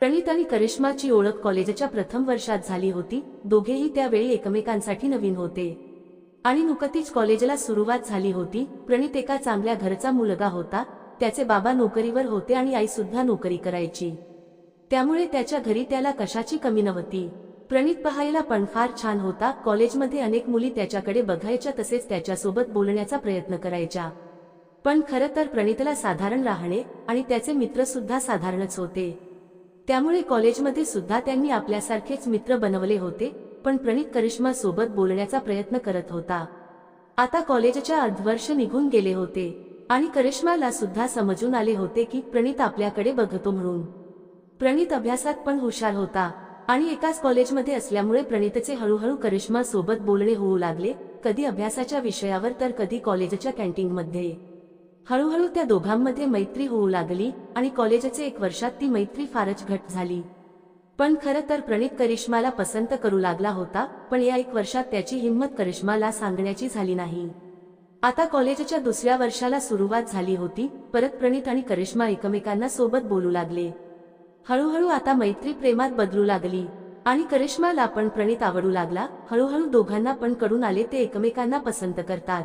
प्रणित आणि करिश्माची ओळख कॉलेजच्या प्रथम वर्षात झाली होती. दोघेही त्यावेळी एकमेकांसाठी नवीन होते. आणि नुकतीच कॉलेजला सुरुवात झाली होती. प्रणित एका चांगल्या घरचा मुलगा होता. त्याचे बाबा नोकरीवर होते आणि आई सुद्धा नोकरी करायची. त्यामुळे त्याच्या घरी त्याला कशाची कमी नव्हती. प्रणित पाहायला पण फार छान होता. कॉलेजमध्ये अनेक मुली त्याच्याकडे बघायच्या तसेच त्याच्यासोबत बोलण्याचा प्रयत्न करायच्या. पण खरं तर प्रणितला साधारण राहणे आणि त्याचे मित्र सुद्धा साधारणच होते. त्यामुळे कॉलेजमध्ये सुद्धा त्यांनी आपल्यासारखेच मित्र बनवले होते पण प्रणित करिश्मा सोबत बोलण्याचा प्रयत्न करत होता. आता कॉलेजच्या अर्धवर्ष निघून गेले होते आणि करिश्माला सुद्धा समजून आले होते की प्रणित आपल्याकडे बघतो म्हणून. प्रणित अभ्यासात पण हुशार होता आणि एकाच कॉलेजमध्ये असल्यामुळे प्रणितचे हळूहळू करिश्मा सोबत बोलणे होऊ लागले कधी अभ्यासाच्या विषयावर तर कधी कॉलेजच्या कॅन्टीनमध्ये. हळूहळू त्या दोघांमध्ये मैत्री होऊ लागली आणि कॉलेजचे एक वर्षात ती मैत्री फारच घट झाली. पण खरं तर प्रणित करिश्माला पसंत करू लागला होता पण या एक वर्षात त्याची हिंमत करिश्माला सांगण्याची झाली नाही. आता कॉलेजच्या दुसऱ्या वर्षाला सुरुवात झाली होती परत प्रणित आणि करिश्मा एकमेकांना सोबत बोलू लागले. हळूहळू आता मैत्री प्रेमात बदलू लागली आणि करिश्माला पण प्रणित आवडू लागला हळूहळू दोघांना पण कडून आले ते एकमेकांना पसंत करतात.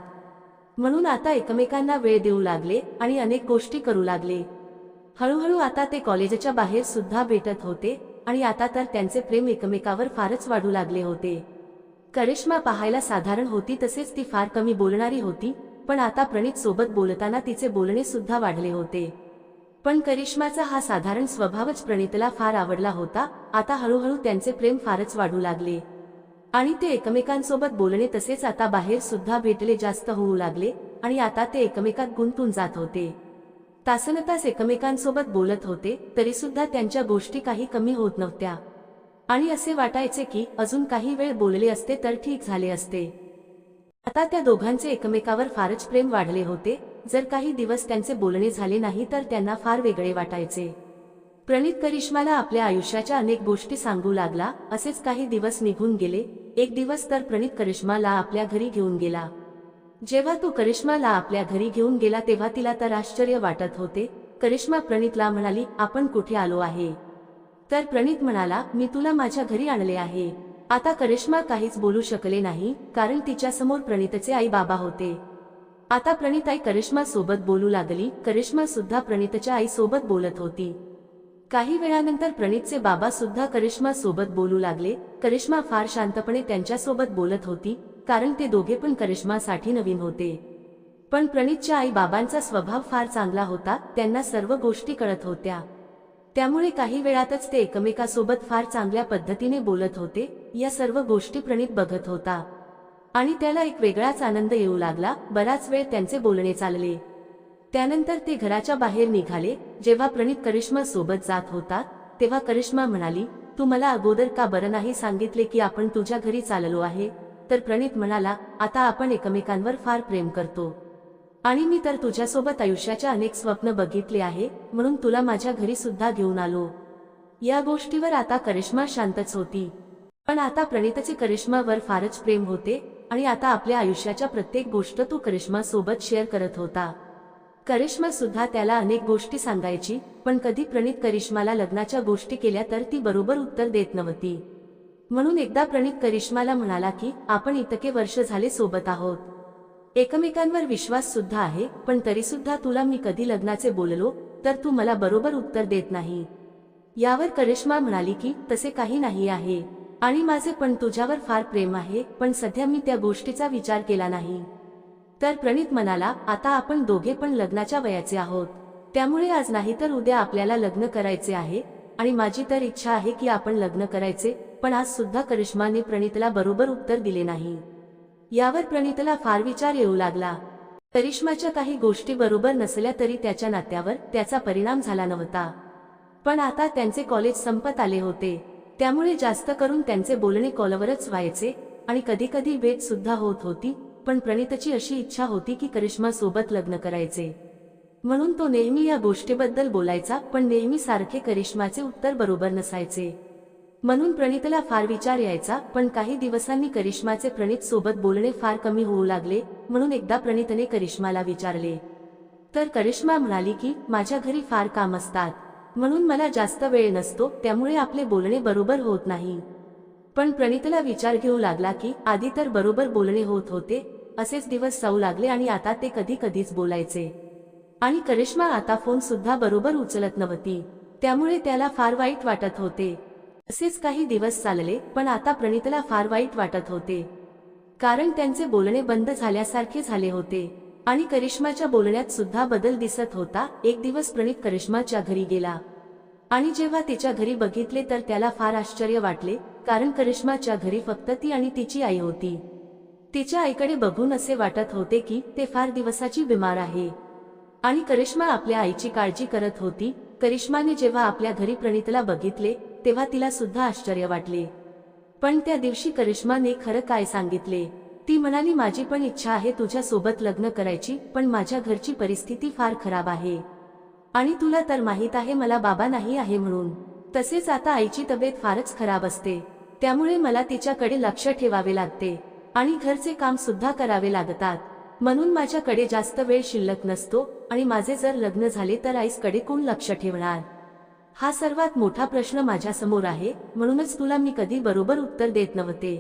म्हणून आता एकमेकांना वेळ देऊ लागले आणि अनेक गोष्टी करू लागले. हळूहळू आता ते कॉलेजच्या बाहेर सुद्धा भेटत होते आणि आता तर त्यांचे प्रेम एकमेकावर फारच वाढू लागले होते. करिश्मा पाहायला साधारण होती तसेच ती फार कमी बोलणारी होती पण आता प्रणित सोबत बोलताना तिचे बोलणे सुद्धा वाढले होते. पण करिश्माचा हा साधारण स्वभावच प्रणितला फार आवडला होता आता हळूहळू त्यांचे प्रेम फारच वाढू लागले. आणि ते एकमेकांसोबत बोलणे तसेच आता बाहेर सुद्धा भेटले जास्त होऊ लागले आणि आता ते एकमेकात गुंतून जात होते. तासनतास एकमेकांसोबत बोलत होते तरी सुद्धा त्यांच्या गोष्टी काही कमी होत नव्हत्या. आणि असे वाटायचे की अजून काही वेळ बोलले असते तर ठीक झाले असते. आता त्या दोघांचे एकमेकावर फारच प्रेम वाढले होते. जर काही दिवस त्यांचे बोलणे झाले नाही तर त्यांना फार वेगळे वाटायचे. प्रणित करिश्माला आपल्या आयुष्याच्या अनेक गोष्टी सांगू लागला असेच काही दिवस निघून गेले एक दिवस तर प्रणित करिश्माला आपल्या घरी घेऊन गेला. जेव्हा तो करिश्माला आपल्या घरी घेऊन गेला तेव्हा तिला तर आश्चर्य वाटत होते. करिश्मा प्रणितला म्हणाली आपण कुठे आलो आहे? तर प्रणित म्हणाला मी तुला माझ्या घरी आणले आहे. आता करिश्मा काहीच बोलू शकले नाही कारण तिच्या समोर प्रणितचे आई बाबा होते. आता प्रणित आई करिश्मा सोबत बोलू लागली. करिश्मा सुद्धा प्रणितच्या आई सोबत बोलत होती. काही वेळानंतर प्रणितचे बाबा सुद्धा करिश्मा सोबत बोलू लागले. करिश्मा फार शांतपणे त्यांच्यासोबत बोलत होती कारण ते दोघे पण करिश्मासाठी नवीन होते. पण प्रणितच्या आई बाबांचा स्वभाव फार चांगला होता त्यांना सर्व गोष्टी कळत होत्या. त्यामुळे काही वेळातच ते एकमेकासोबत फार चांगल्या पद्धतीने बोलत होते या सर्व गोष्टी प्रणित बघत होता. आणि त्याला एक वेगळाच आनंद येऊ लागला बराच वेळ त्यांचे बोलणे चालले. त्यानंतर ते घराच्या बाहेर निघाले जेव्हा प्रणित करिश्मा सोबत जात होता तेव्हा करिश्मा म्हणाली तू मला अगोदर का बरं नाही सांगितले की आपण तुझ्या घरी चाललो आहे? तर प्रणित म्हणाला आता आपण एकमेकांवर फार प्रेम करतो. आणि मी तर तुझ्यासोबत आयुष्याच्या अनेक स्वप्न बघितले आहे म्हणून तुला माझ्या घरी सुद्धा घेऊन आलो. या गोष्टीवर आता करिश्मा शांतच होती. पण आता प्रणितचे करिश्मावर फारच प्रेम होते आणि आता आपल्या आयुष्याच्या प्रत्येक गोष्ट तो करिश्मा सोबत शेअर करत होता. करिश्मा सुद्धा त्याला अनेक गोष्टी सांगायची पण कधी प्रणित करिश्माला लग्नाच्या गोष्टी केल्या तर ती बरोबर उत्तर देत नव्हती. म्हणून एकदा प्रणित करिश्माला म्हणाला की आपण इतके वर्ष झाले सोबत आहोत. एकमेकांवर विश्वास सुद्धा आहे पण तरी सुद्धा तुला मी कधी लग्नाचे बोललो तर तू मला बरोबर उत्तर देत नाही. यावर करिश्मा म्हणाली की तसे काही नाही आहे. आणि माझे पण तुझ्यावर फार प्रेम आहे पण सध्या मी त्या गोष्टीचा विचार केला नाही. तर प्रणित म्हणाला आता आपण दोघे पण लग्नाच्या वयाचे आहोत. त्यामुळे आज नाही तर उद्या आपल्याला लग्न करायचे आहे. आणि माझी तर इच्छा आहे की आपण लग्न करायचे पण आज सुद्धा करिश्माने प्रणितला बरोबर उत्तर दिले नाही. यावर प्रणितला फार विचार येऊ लागला. करिश्माच्या काही गोष्टी बरोबर नसल्या तरी त्याच्या नात्यावर त्याचा परिणाम झाला नव्हता. पण आता त्यांचे कॉलेज संपत आले होते. त्यामुळे जास्त करून त्यांचे बोलणे कॉलवरच व्हायचे आणि कधी कधी भेट सुद्धा होत होती पण प्रणितची अशी इच्छा होती की करिश्मा सोबत लग्न करायचे. म्हणून तो नेहमी या गोष्टीबद्दल बोलायचा पण नेहमी सारखे करिश्माचे उत्तर बरोबर नसायचे. म्हणून प्रणितला फार विचार यायचा पण काही दिवसांनी करिश्माचे प्रणित सोबत बोलणे फार कमी होऊ लागले म्हणून एकदा प्रणितने करिश्माला विचारले. तर करिश्मा म्हणाली की माझ्या घरी फार काम असतात. म्हणून मला जास्त वेळ नसतो त्यामुळे आपले बोलणे बरोबर होत नाही. पण प्रणितला विचार घेऊ लागला की आधी तर बरोबर बोलणे होत होते असेच दिवस जाऊ लागले आणि आता ते कधी कधीच बोलायचे. आणि करिश्मा आता फोन सुद्धा बरोबर उचलत नव्हती. त्यामुळे त्याला फार वाईट वाटत होते. असेच काही दिवस चालले पण आता प्रणितला फार वाईट वाटत होते. कारण त्यांचे बोलणे बंद झाल्यासारखे झाले होते. आणि करिश्माच्या बोलण्यात सुद्धा बदल दिसत होता. एक दिवस प्रणित करिश्माच्या घरी गेला. आणि जेव्हा तिच्या घरी बघितले तर त्याला फार आश्चर्य वाटले कारण करिश्माच्या घरी फक्त ती आणि तिची आई होती. तिच्या आईकडे बघून असे वाटत होते की ते फार दिवसाची बिमार आहे. आणि करिश्मा आपल्या आईची काळजी करत होती. करिश्माने जेव्हा आपल्या घरी प्रणितला बघितले तेव्हा तिला सुद्धा आश्चर्य वाटले. पण त्या दिवशी करिश्माने खरं काय सांगितले? ती म्हणाली माझी पण इच्छा आहे तुझ्या सोबत लग्न करायची पण माझ्या घरची परिस्थिती फार खराब आहे. आणि तुला तर माहीत आहे मला बाबा नाही आहे म्हणून. तसेच आता आईची तब्येत फारच खराब असते. त्यामुळे मला तिच्याकडे लक्ष ठेवावे लागते. आणि घरचे काम सुद्धा करावे लागतात. म्हणून माझ्याकडे जास्त वेळ शिल्लक नसतो आणि माझे जर लग्न झाले तर आईसकडे कोण लक्ष ठेवणार? हा सर्वात मोठा प्रश्न माझ्यासमोर आहे म्हणूनच तुला मी कधी बरोबर उत्तर देत नव्हते.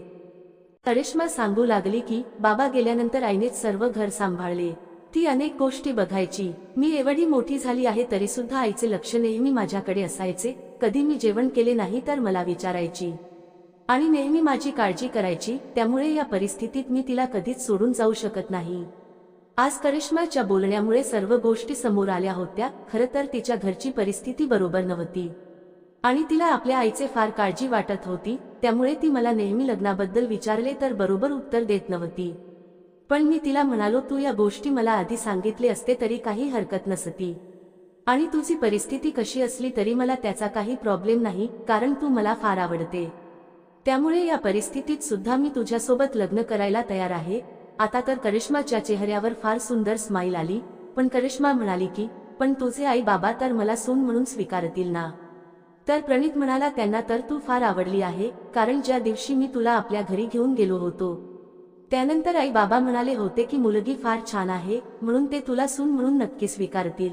करिश्मा सांगू लागली की बाबा गेल्यानंतर आईनेच सर्व घर सांभाळले. ती अनेक गोष्टी बघायची. मी एवढी मोठी झाली आहे तरी सुद्धा आईचे लक्ष नेहमी माझ्याकडे असायचे. कधी मी जेवण केले नाही तर मला विचारायची. आणि नेहमी माझी काळजी करायची त्यामुळे या परिस्थितीत मी तिला कधीच सोडून जाऊ शकत नाही. आज करिश्माच्या बोलण्यामुळे सर्व गोष्टी समोर आल्या होत्या खरं तर तिच्या घरची परिस्थिती बरोबर नव्हती. आणि तिला आपल्या आईचे फार काळजी वाटत होती त्यामुळे ती मला नेहमी लग्नाबद्दल विचारले तर बरोबर उत्तर देत नव्हती. पण मी तिला म्हणालो तू या गोष्टी मला आधी सांगितले असते तरी काही हरकत नसती. आणि तुझी परिस्थिती कशी असली तरी मला त्याचा काही प्रॉब्लेम नाही कारण तू मला फार आवडते. त्यामुळे या परिस्थितीत सुद्धा मी तुझ्यासोबत लग्न करायला तयार आहे. आता तर करिश्माच्या चेहऱ्यावर फार सुंदर स्माईल आली पण करिश्मा म्हणाली की पण तुझे आई बाबा तर मला सून म्हणून स्वीकारतील ना? तर प्रणित म्हणाला त्यांना तर तू फार आवडली आहे कारण ज्या दिवशी मी तुला आपल्या घरी घेऊन गेलो होतो. त्यानंतर आई बाबा म्हणाले होते की मुलगी फार छान आहे म्हणून ते तुला सून म्हणून नक्की स्वीकारतील.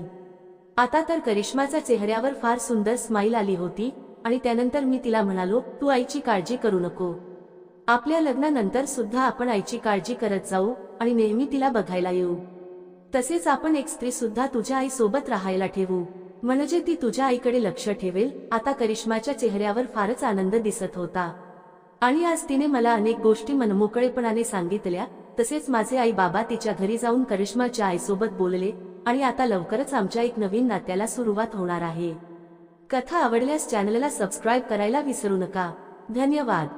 आता तर करिश्माच्या चेहऱ्यावर फार सुंदर स्माईल आली होती आणि त्यानंतर मी तिला म्हणालो तू आईची काळजी करू नको. आपल्या लग्नानंतर सुद्धा आपण आईची काळजी करत जाऊ आणि नेहमी तिला बघायला येऊ. तसेच आपण एक स्त्री सुद्धा तुझ्या आई सोबत राहायला ठेवू. म्हणजे ती तुझ्या आईकडे लक्ष ठेवेल. आता करिश्माच्या चेहऱ्यावर फारच आनंद दिसत होता. आणि आज तिने मला अनेक गोष्टी मनमोकळेपणाने सांगितल्या. तसेच माझे आई बाबा तिच्या घरी जाऊन करिश्माच्या आईसोबत बोलले आणि आता लवकरच आमच्या एक नवीन नात्याला सुरुवात होणार आहे. कथा आवडल्यास चॅनलला सबस्क्राईब करायला विसरू नका. धन्यवाद.